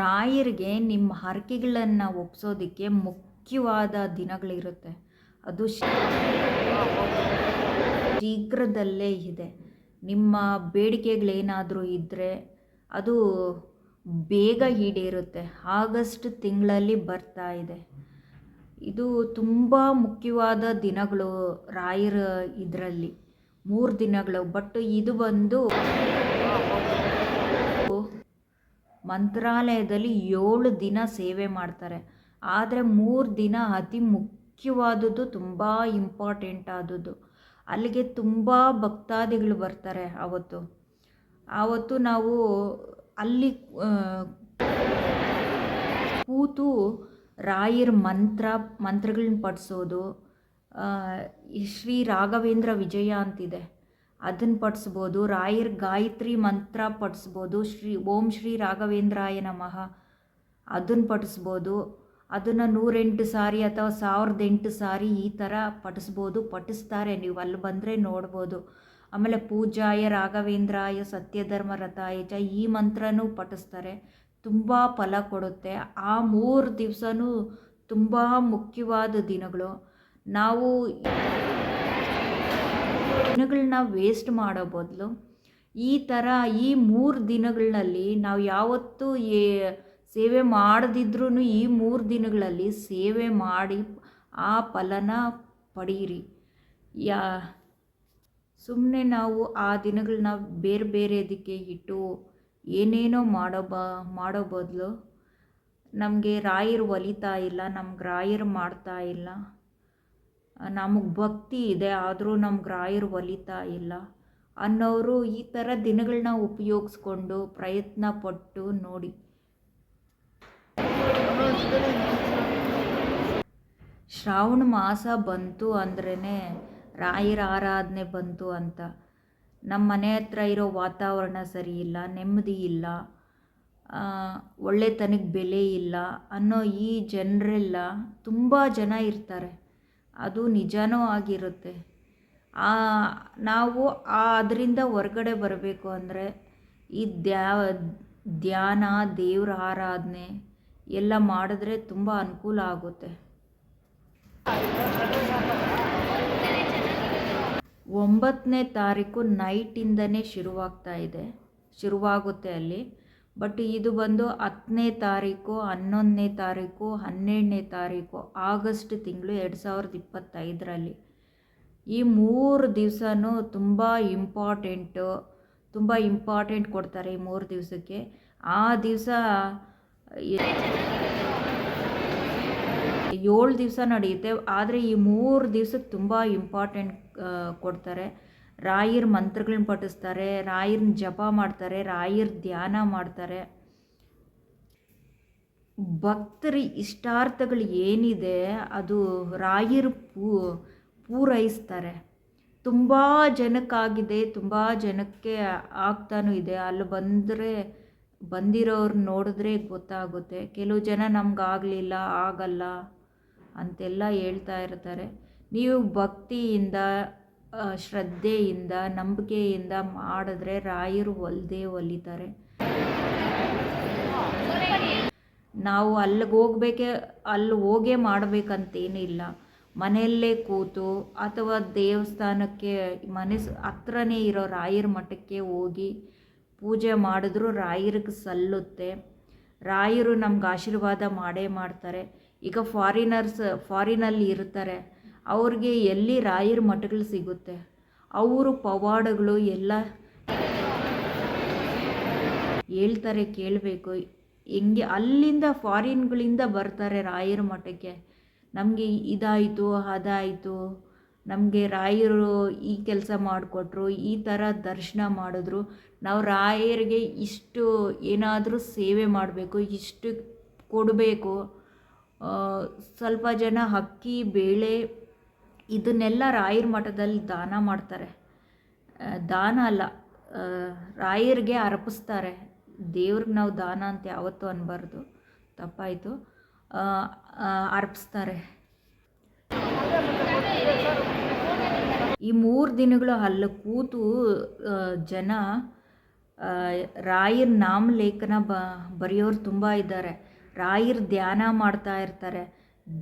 ರಾಯರಿಗೆ ನಿಮ್ಮ ಹರಕೆಗಳನ್ನು ಒಪ್ಪಿಸೋದಕ್ಕೆ ಮುಖ್ಯವಾದ ದಿನಗಳಿರುತ್ತೆ. ಅದು ಶೀಘ್ರದಲ್ಲೇ ಇದೆ. ನಿಮ್ಮ ಬೇಡಿಕೆಗಳೇನಾದರೂ ಇದ್ದರೆ ಅದು ಬೇಗ ಈಡೇರುತ್ತೆ. ಆಗಸ್ಟ್ ತಿಂಗಳಲ್ಲಿ ಬರ್ತಾ ಇದೆ. ಇದು ತುಂಬ ಮುಖ್ಯವಾದ ದಿನಗಳು ರಾಯರ ಇದರಲ್ಲಿ. ಮೂರು ದಿನಗಳು. ಬಟ್ ಇದು ಬಂದು ಮಂತ್ರಾಲಯದಲ್ಲಿ ಏಳು ದಿನ ಸೇವೆ ಮಾಡ್ತಾರೆ. ಆದರೆ ಮೂರು ದಿನ ಅತಿ ಮುಖ್ಯವಾದದ್ದು ತುಂಬ ಇಂಪಾರ್ಟೆಂಟ್ ಆದದ್ದು. ಅಲ್ಲಿಗೆ ತುಂಬ ಭಕ್ತಾದಿಗಳು ಬರ್ತಾರೆ ಆವತ್ತು. ಆವತ್ತು ನಾವು ಅಲ್ಲಿ ಕೂತು ರಾಯರ ಮಂತ್ರ, ಮಂತ್ರಗಳನ್ನ ಪಠಿಸೋದು ಶ್ರೀ ರಾಘವೇಂದ್ರ ವಿಜಯ ಅಂತಿದೆ. ಅದನ್ನು ಪಠಿಸ್ಬೋದು, ರಾಯರ್ ಗಾಯತ್ರಿ ಮಂತ್ರ ಪಠಿಸ್ಬೋದು, ಶ್ರೀ ಓಂ ಶ್ರೀ ರಾಘವೇಂದ್ರಾಯ ನಮಃ. ಅದನ್ನು ಪಠಿಸ್ಬೋದು, ಅದನ್ನು ನೂರೆಂಟು ಸಾರಿ ಅಥವಾ ಸಾವಿರದ ಎಂಟು ಸಾರಿ ಈ ಥರ ಪಠಿಸ್ಬೋದು. ಪಠಿಸ್ತಾರೆ, ನೀವು ಅಲ್ಲಿ ಬಂದರೆ ನೋಡ್ಬೋದು. ಆಮೇಲೆ ಪೂಜಾಯ, ರಾಘವೇಂದ್ರಾಯ, ಸತ್ಯಧರ್ಮ ರಥಾಯ ಚ ಈ ಮಂತ್ರನೂ ಪಠಿಸ್ತಾರೆ. ತುಂಬ ಫಲ ಕೊಡುತ್ತೆ. ಆ ಮೂರು ದಿವಸನೂ ತುಂಬ ಮುಖ್ಯವಾದ ದಿನಗಳು. ನಾವು ದಿನಗಳನ್ನ ವೇಸ್ಟ್ ಮಾಡೋ ಬದಲು ಈ ಥರ ಈ ಮೂರು ದಿನಗಳಲ್ಲಿ ನಾವು ಯಾವತ್ತೂ ಏ ಸೇವೆ ಮಾಡದಿದ್ರೂ ಈ ಮೂರು ದಿನಗಳಲ್ಲಿ ಸೇವೆ ಮಾಡಿ ಆ ಫಲನ ಪಡೀರಿ. ಯಾ ಸುಮ್ಮನೆ ನಾವು ಆ ದಿನಗಳನ್ನ ಬೇರೆ ಬೇರೆ ಇದಕ್ಕೆ ಇಟ್ಟು ಏನೇನೋ ಮಾಡೋ ಬ ಮಾಡೋ ಬದಲು ನಮಗೆ ರಾಯರು ಒಲಿತಾ ಇಲ್ಲ, ನಮ್ಗೆ ರಾಯರು ಮಾಡ್ತಾ ಇಲ್ಲ. ನಮಗೆ ಭಕ್ತಿ ಇದೆ, ಆದರೂ ನಮ್ಗೆ ರಾಯರು ಒಲಿತಾ ಇಲ್ಲ ಅನ್ನೋರು ಈ ಥರ ದಿನಗಳನ್ನ ಉಪಯೋಗಿಸ್ಕೊಂಡು ಪ್ರಯತ್ನ ಪಟ್ಟು ನೋಡಿ. ಶ್ರಾವಣ ಮಾಸ ಬಂತು ಅಂದ್ರೇ ರಾಯರ ಆರಾಧನೆ ಬಂತು ಅಂತ. ನಮ್ಮ ಮನೆ ಹತ್ರ ಇರೋ ವಾತಾವರಣ ಸರಿ ಇಲ್ಲ, ನೆಮ್ಮದಿ ಇಲ್ಲ ಒಳ್ಳೆತನಕ್ಕೆ ಬೆಲೆ ಇಲ್ಲ ಅನ್ನೋ ಈ ಜನರೆಲ್ಲ ತುಂಬ ಜನ ಇರ್ತಾರೆ. ಅದು ನಿಜನೂ ಆಗಿರುತ್ತೆ. ನಾವು ಅದರಿಂದ ಹೊರಗಡೆ ಬರಬೇಕು ಅಂದರೆ ಈ ದ್ಯಾ, ಧ್ಯಾನ, ದೇವ್ರ ಆರಾಧನೆ ಎಲ್ಲ ಮಾಡಿದ್ರೆ ತುಂಬ ಅನುಕೂಲ ಆಗುತ್ತೆ. ಒಂಬತ್ತನೇ ತಾರೀಕು ನೈಟಿಂದನೇ ಶುರುವಾಗ್ತಾ ಇದೆ. ಶುರುವಾಗುತ್ತೆ ಅಲ್ಲಿ. ಬಟ್ ಇದು ಬಂದು ಹತ್ತನೇ ತಾರೀಕು, ಹನ್ನೊಂದನೇ ತಾರೀಕು, ಹನ್ನೆರಡನೇ ತಾರೀಕು, ಆಗಸ್ಟ್ ತಿಂಗಳು ಎರಡು ಸಾವಿರದ ಇಪ್ಪತ್ತೈದರಲ್ಲಿ. ಈ ಮೂರು ದಿವಸನೂ ತುಂಬ ಇಂಪಾರ್ಟೆಂಟು ತುಂಬ ಇಂಪಾರ್ಟೆಂಟ್ ಕೊಡ್ತಾರೆ ಈ ಮೂರು ದಿವಸಕ್ಕೆ. ಆ ದಿವಸ ಏಳು ದಿವಸ ನಡೆಯುತ್ತೆ. ಆದರೆ ಈ ಮೂರು ದಿವ್ಸಕ್ಕೆ ತುಂಬ ಇಂಪಾರ್ಟೆಂಟ್ ಕೊಡ್ತಾರೆ. ರಾಯರ ಮಂತ್ರಗಳನ್ನ ಪಠಿಸ್ತಾರೆ, ರಾಯರ್ನ ಜಪ ಮಾಡ್ತಾರೆ, ರಾಯರ ಧ್ಯಾನ ಮಾಡ್ತಾರೆ. ಭಕ್ತರ ಇಷ್ಟಾರ್ಥಗಳು ಏನಿದೆ ಅದು ರಾಯರು ಪೂ, ಪೂರೈಸ್ತಾರೆ. ತುಂಬ ಜನಕ್ಕಾಗಿದೆ, ತುಂಬ ಜನಕ್ಕೆ ಆಗ್ತಾನೂ ಇದೆ. ಅಲ್ಲಿ ಬಂದರೆ, ಬಂದಿರೋರು ನೋಡಿದ್ರೆ ಗೊತ್ತಾಗುತ್ತೆ. ಕೆಲವು ಜನ ನಮಗಾಗಲಿಲ್ಲ ಆಗಲ್ಲ ಅಂತೆಲ್ಲ ಹೇಳ್ತಾ ಇರ್ತಾರೆ. ನೀವು ಭಕ್ತಿಯಿಂದ ಶ್ರದ್ಧೆಯಿಂದ, ನಂಬಿಕೆಯಿಂದ ಮಾಡಿದ್ರೆ ರಾಯರು ಒಲ್ದೇ ಒಲಿತಾರೆ. ನಾವು ಅಲ್ಲಿಗೆ ಹೋಗ್ಬೇಕೆ, ಅಲ್ಲಿ ಹೋಗೇ ಮಾಡಬೇಕಂತೇನಿಲ್ಲ ಮನೆಯಲ್ಲೇ ಕೂತು ಅಥವಾ ದೇವಸ್ಥಾನಕ್ಕೆ ಮನೆ ಹತ್ರನೇ ಇರೋ ರಾಯರ ಮಠಕ್ಕೆ ಹೋಗಿ ಪೂಜೆ ಮಾಡಿದ್ರೂ ರಾಯರಿಗೆ ಸಲ್ಲುತ್ತೆ. ರಾಯರು ನಮ್ಗೆ ಆಶೀರ್ವಾದ ಮಾಡೇ ಮಾಡ್ತಾರೆ. ಈಗ ಫಾರಿನರ್ಸ್ ಫಾರಿನಲ್ಲಿ ಇರ್ತಾರೆ. ಅವ್ರಿಗೆ ಎಲ್ಲಿ ರಾಯರ ಮಠಗಳು ಸಿಗುತ್ತೆ? ಅವರು ಪವಾಡಗಳು ಎಲ್ಲ ಹೇಳ್ತಾರೆ, ಕೇಳಬೇಕು. ಹೆಂಗೆ ಅಲ್ಲಿಂದ ಫಾರಿನ್ಗಳಿಂದ ಬರ್ತಾರೆ ರಾಯರ ಮಠಕ್ಕೆ? ನಮಗೆ ಇದಾಯಿತು, ಅದಾಯಿತು. ನಮಗೆ ರಾಯರು ಈ ಕೆಲಸ ಮಾಡಿಕೊಟ್ರು, ಈ ಥರ ದರ್ಶನ ಮಾಡಿದ್ರು. ನಾವು ರಾಯರಿಗೆ ಇಷ್ಟು ಏನಾದರೂ ಸೇವೆ ಮಾಡಬೇಕು, ಇಷ್ಟು ಕೊಡಬೇಕು. ಸ್ವಲ್ಪ ಜನ ಅಕ್ಕಿ, ಬೇಳೆ ಇದನ್ನೆಲ್ಲ ರಾಯರ ಮಠದಲ್ಲಿ ದಾನ ಮಾಡ್ತಾರೆ. ದಾನ ಅಲ್ಲ ರಾಯರಿಗೆ ಅರ್ಪಿಸ್ತಾರೆ. ದೇವ್ರಿಗೆ ನಾವು ದಾನ ಅಂತ ಯಾವತ್ತೂ ಅನ್ಬಾರ್ದು, ತಪ್ಪಾಯಿತು. ಅರ್ಪಿಸ್ತಾರೆ. ಈ ಮೂರು ದಿನಗಳು ಅಲ್ಲಿ, ಕೂತು ಜನ ರಾಯರ ನಾಮಲೇಖನ ಬ, ಬರೆಯೋರು ತುಂಬ ಇದ್ದಾರೆ. ರಾಯರ ಧ್ಯಾನ ಮಾಡ್ತಾ ಇರ್ತಾರೆ.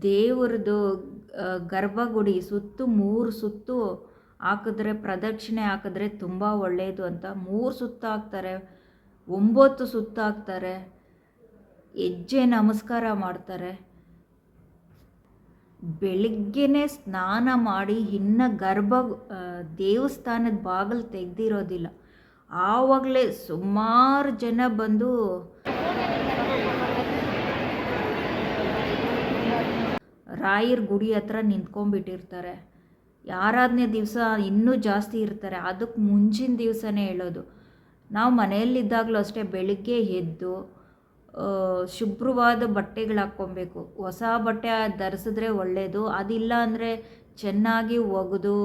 ದೇವ್ರದ್ದು ಗರ್ಭಗುಡಿ ಸುತ್ತು ಮೂರು ಸುತ್ತು ಹಾಕಿದ್ರೆ, ಪ್ರದಕ್ಷಿಣೆ ಹಾಕಿದ್ರೆ ತುಂಬ ಒಳ್ಳೆಯದು ಅಂತ. ಮೂರು ಸುತ್ತು ಹಾಕ್ತಾರೆ, ಒಂಬತ್ತು ಸುತ್ತು ಹಾಕ್ತಾರೆ, ಹೆಜ್ಜೆ ನಮಸ್ಕಾರ ಮಾಡ್ತಾರೆ. ಬೆಳಿಗ್ಗೆನೇ ಸ್ನಾನ ಮಾಡಿ ಇನ್ನು ಗರ್ಭ ದೇವಸ್ಥಾನದ ಬಾಗಿಲು ತೆಗೆದಿರೋದಿಲ್ಲ. ಆವಾಗಲೇ ಸುಮಾರು ಜನ ಬಂದು ರಾಯರ್ ಗುಡಿ ಹತ್ರ ನಿಂತ್ಕೊಂಡ್ಬಿಟ್ಟಿರ್ತಾರೆ. ಆರಾಧನೆ ದಿವಸ ಇನ್ನೂ ಜಾಸ್ತಿ ಇರ್ತಾರೆ. ಅದಕ್ಕೆ ಮುಂಚಿನ ದಿವಸನೇ ಹೇಳೋದು. ನಾವು ಮನೆಯಲ್ಲಿದ್ದಾಗಲೂ ಅಷ್ಟೇ ಬೆಳಗ್ಗೆ ಎದ್ದು ಶುಭ್ರವಾದ ಬಟ್ಟೆಗಳು ಹಾಕ್ಕೊಬೇಕು. ಹೊಸ ಬಟ್ಟೆ ಧರಿಸಿದ್ರೆ ಒಳ್ಳೆಯದು ಅದಿಲ್ಲ ಅಂದರೆ ಚೆನ್ನಾಗಿ ಒಗೆದು,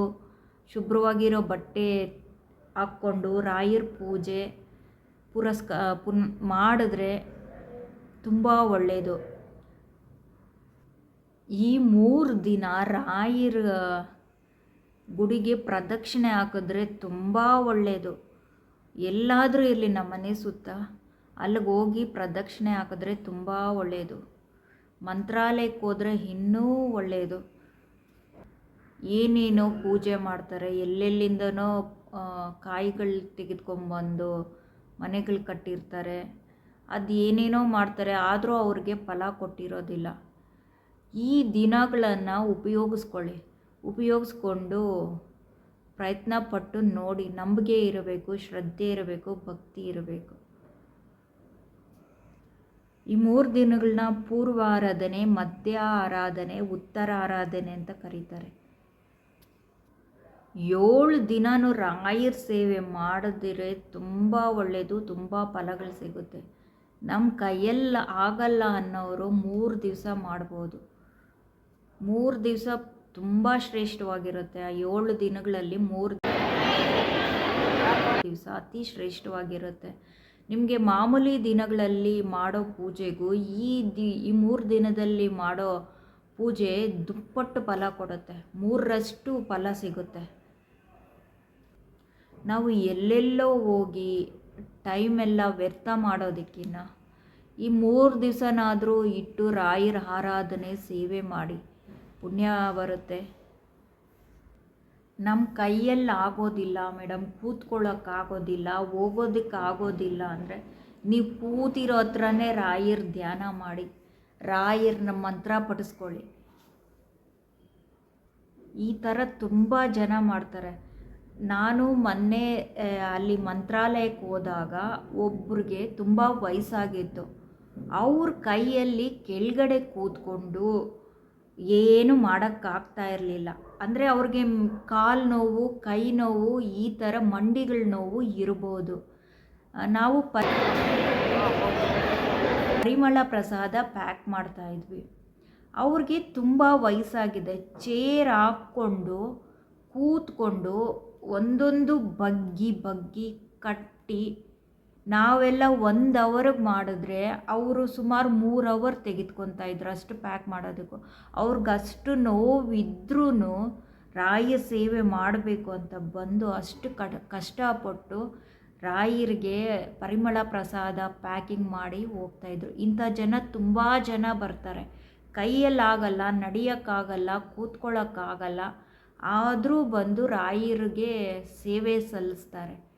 ಶುಭ್ರವಾಗಿರೋ ಬಟ್ಟೆ ಹಾಕ್ಕೊಂಡು ರಾಯರ ಪೂಜೆ ಪುರಸ್ಕ, ಪುನ್, ಮಾಡಿದ್ರೆ ತುಂಬ ಒಳ್ಳೆಯದು ಈ ಮೂರು ದಿನ ರಾಯರ ಗುಡಿಗೆ ಪ್ರದಕ್ಷಿಣೆ ಹಾಕಿದ್ರೆ ತುಂಬ ಒಳ್ಳೆಯದು ಎಲ್ಲಾದರೂ ಇರಲಿ ನಮ್ಮ ಮನೆ ಸುತ್ತ. ಅಲ್ಲಿಗೆ ಹೋಗಿ ಪ್ರದಕ್ಷಿಣೆ ಹಾಕಿದ್ರೆ ತುಂಬ ಒಳ್ಳೆಯದು ಮಂತ್ರಾಲಯಕ್ಕೆ ಹೋದರೆ ಇನ್ನೂ ಒಳ್ಳೆಯದು ಏನೇನೋ ಪೂಜೆ ಮಾಡ್ತಾರೆ, ಎಲ್ಲೆಲ್ಲಿಂದನೋ ಕಾಯಿಗಳು ತೆಗೆದುಕೊಂಬಂದು ಮನೆಗಳು ಕಟ್ಟಿರ್ತಾರೆ. ಅದು ಏನೇನೋ ಮಾಡ್ತಾರೆ, ಆದರೂ ಅವ್ರಿಗೆ ಫಲ ಕೊಟ್ಟಿರೋದಿಲ್ಲ. ಈ ದಿನಗಳನ್ನು ಉಪಯೋಗಿಸ್ಕೊಳ್ಳಿ. ಉಪಯೋಗಿಸ್ಕೊಂಡು ಪ್ರಯತ್ನ ಪಟ್ಟು ನೋಡಿ. ನಂಬಿಕೆ ಇರಬೇಕು, ಶ್ರದ್ಧೆ ಇರಬೇಕು, ಭಕ್ತಿ ಇರಬೇಕು. ಈ ಮೂರು ದಿನಗಳನ್ನ ಪೂರ್ವ ಆರಾಧನೆ ಮಧ್ಯ ಆರಾಧನೆ ಉತ್ತರ ಆರಾಧನೆ ಅಂತ ಕರೀತಾರೆ. ಏಳು ದಿನನೂ ರಾಯರ್ ಸೇವೆ ಮಾಡಿದ್ರೆ ತುಂಬ ಒಳ್ಳೆಯದು ತುಂಬ ಫಲಗಳು ಸಿಗುತ್ತೆ. ನಮ್ಮ ಕೈಯಲ್ಲಿ ಆಗಲ್ಲ ಅನ್ನೋರು ಮೂರು ದಿವಸ ಮಾಡ್ಬೋದು. ಮೂರು ದಿವಸ ತುಂಬ ಶ್ರೇಷ್ಠವಾಗಿರುತ್ತೆ. ಆ ಏಳು ದಿನಗಳಲ್ಲಿ ಮೂರು ದಿವಸ ಅತಿ ಶ್ರೇಷ್ಠವಾಗಿರುತ್ತೆ. ನಿಮಗೆ ಮಾಮೂಲಿ ದಿನಗಳಲ್ಲಿ ಮಾಡೋ ಪೂಜೆಗೂ ಈ ದಿ, ಈ ಮೂರು ದಿನದಲ್ಲಿ ಮಾಡೋ ಪೂಜೆ ದುಪ್ಪಟ್ಟು ಫಲ ಕೊಡುತ್ತೆ. ಮೂರರಷ್ಟು ಫಲ ಸಿಗುತ್ತೆ. ನಾವು ಎಲ್ಲೆಲ್ಲೋ ಹೋಗಿ ಟೈಮೆಲ್ಲ ವ್ಯರ್ಥ ಮಾಡೋದಕ್ಕಿಂತ ಈ ಮೂರು ದಿವಸನಾದರೂ ಇಟ್ಟು ರಾಯರ ಆರಾಧನೆ ಸೇವೆ ಮಾಡಿ. ಪುಣ್ಯ ಬರುತ್ತೆ. ನಮ್ಮ ಕೈಯಲ್ಲಿ ಆಗೋದಿಲ್ಲ ಮೇಡಮ್ ಕೂತ್ಕೊಳ್ಳೋಕ್ಕಾಗೋದಿಲ್ಲ ಹೋಗೋದಕ್ಕಾಗೋದಿಲ್ಲ ಅಂದರೆ ನೀವು ಕೂತಿರೋ ಹತ್ರನೇ ರಾಯರ್ ಧ್ಯಾನ ಮಾಡಿ ರಾಯರ್ನ ಮಂತ್ರ ಪಠಿಸ್ಕೊಳ್ಳಿ. ಈ ಥರ ತುಂಬ ಜನ ಮಾಡ್ತಾರೆ. ನಾನು ಮೊನ್ನೆ ಅಲ್ಲಿ ಮಂತ್ರಾಲಯಕ್ಕೆ ಹೋದಾಗ ಒಬ್ರಿಗೆ ತುಂಬ ವಯಸ್ಸಾಗಿತ್ತು. ಅವ್ರ ಕೈಯಲ್ಲಿ ಕೆಳಗಡೆ ಕೂತ್ಕೊಂಡು ಏನು ಮಾಡೋಕ್ಕಾಗ್ತಾ ಇರಲಿಲ್ಲ. ಅಂದರೆ ಅವ್ರಿಗೆ ಕಾಲು ನೋವು, ಕೈ ನೋವು, ಈ ಥರ ಮಂಡಿಗಳ ನೋವು ಇರ್ಬೋದು. ನಾವು ಪರಿಮಳ ಪ್ರಸಾದ ಪ್ಯಾಕ್ ಮಾಡ್ತಾ ಇದ್ವಿ. ಅವ್ರಿಗೆ ತುಂಬ ವಯಸ್ಸಾಗಿದೆ. ಚೇರ್ ಹಾಕ್ಕೊಂಡು, ಕೂತ್ಕೊಂಡು, ಒಂದೊಂದು ಬಗ್ಗಿ ಬಗ್ಗಿ ಕಟ್ಟಿ ನಾವೆಲ್ಲ ಒಂದು ಅವರ್ಗೆ ಮಾಡಿದ್ರೆ ಅವರು ಸುಮಾರು ಮೂರು ಅವರ್ ತೆಗೆದುಕೊತಾ ಇದ್ರು ಅಷ್ಟು ಪ್ಯಾಕ್ ಮಾಡೋದಕ್ಕೂ. ಅವ್ರಿಗೆ ಅಷ್ಟು ನೋವಿದ್ರೂ ರಾಯ ಸೇವೆ ಮಾಡಬೇಕು ಅಂತ ಬಂದು ಅಷ್ಟು ಕಡ, ಕಷ್ಟಪಟ್ಟು ರಾಯರಿಗೆ ಪರಿಮಳ ಪ್ರಸಾದ ಪ್ಯಾಕಿಂಗ್ ಮಾಡಿ ಹೋಗ್ತಾಯಿದ್ರು ಇಂಥ ಜನ ತುಂಬ ಜನ ಬರ್ತಾರೆ. ಕೈಯಲ್ಲಾಗಲ್ಲ, ನಡೆಯೋಕ್ಕಾಗಲ್ಲ ಕೂತ್ಕೊಳ್ಳೋಕ್ಕಾಗಲ್ಲ ಆದರೂ ಬಂದು ರಾಯರಿಗೆ ಸೇವೆ ಸಲ್ಲಿಸ್ತಾರೆ.